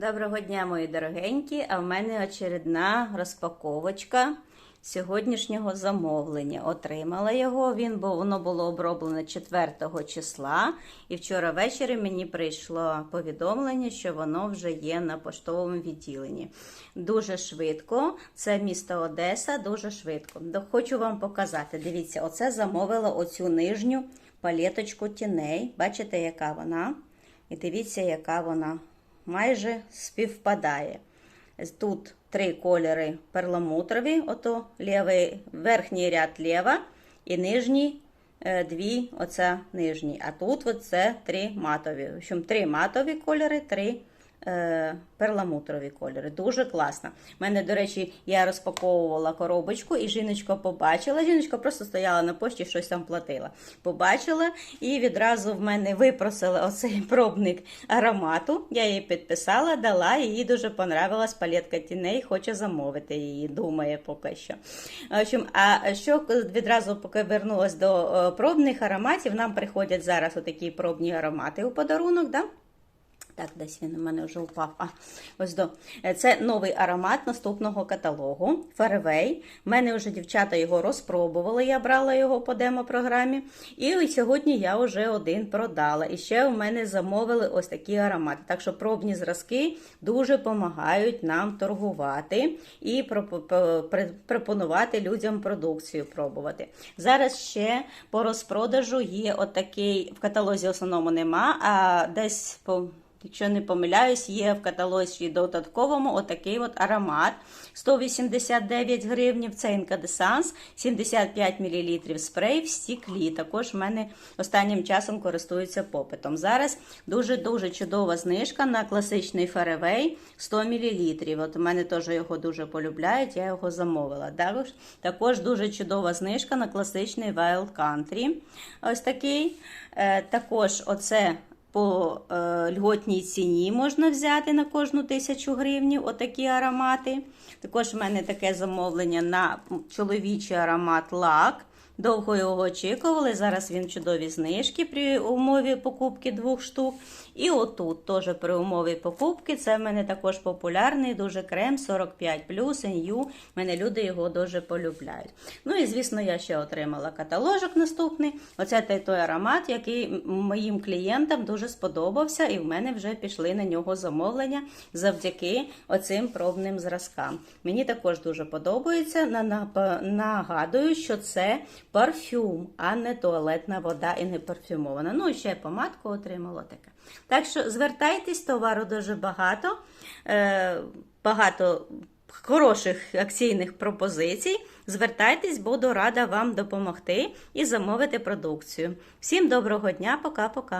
Доброго дня, мої дорогенькі! А в мене очередна розпаковочка сьогоднішнього замовлення. Отримала його. Він бо воно було оброблено 4 числа. І вчора ввечері мені прийшло повідомлення, що воно вже є на поштовому відділенні. Дуже швидко. Це місто Одеса, дуже швидко. Хочу вам показати. Дивіться, оце замовила оцю нижню палеточку тіней. Бачите, яка вона? І дивіться, яка вона майже співпадає. Тут три кольори перламутрові, ото лівий, верхній ряд ліва і нижній е, дві, оце нижній. А тут оце три матові. В общем, три матові кольори, три перламутрові кольори. Дуже класно. У мене, до речі, я розпаковувала коробочку, і жіночка побачила. Жіночка просто стояла на пошті, щось там платила. Побачила і відразу в мене випросила оцей пробник аромату. Я її підписала, дала, їй дуже понравилась палетка тіней, хоче замовити її, думає поки що. А що відразу поки вернулась до е, пробних ароматів, нам приходять зараз отакі пробні аромати у подарунок. Да? Так, десь він у мене вже упав. А, ось до. Це новий аромат наступного каталогу. Фарвей. У мене вже дівчата його розпробували, я брала його по демо-програмі. І сьогодні я вже один продала. І ще у мене замовили ось такі аромати. Так що пробні зразки дуже допомагають нам торгувати і пропонувати людям продукцію пробувати. Зараз ще по розпродажу є отакий, в каталозі основному нема, а десь по. Якщо не помиляюсь, є в каталозі додатковому отакий от аромат 189 гривнів. Це інкадесанс, 75 мл спрей в стіклі. Також в мене останнім часом користується попитом. Зараз дуже-дуже чудова знижка на класичний фаревей 100 мл. От у мене теж його дуже полюбляють, я його замовила. Також, також дуже чудова знижка на класичний Wild Country. Ось такий. Е, також оце по е, льготній ціні можна взяти на кожну тисячу гривнів отакі аромати. Також в мене таке замовлення на чоловічий аромат лак. Довго його очікували. Зараз він чудові знижки при умові покупки двох штук. І отут теж при умові покупки. Це в мене також популярний, дуже крем 45 NU. Мене люди його дуже полюбляють. Ну і звісно, я ще отримала каталожок наступний. Оце той, аромат, який моїм клієнтам дуже сподобався, і в мене вже пішли на нього замовлення завдяки оцим пробним зразкам. Мені також дуже подобається. На- на- Нагадую, що це парфюм, а не туалетна вода і не парфюмована. Ну і ще помадку отримала таке. Так що звертайтесь, товару дуже багато. Е, багато хороших акційних пропозицій. Звертайтесь, буду рада вам допомогти і замовити продукцію. Всім доброго дня, пока-пока.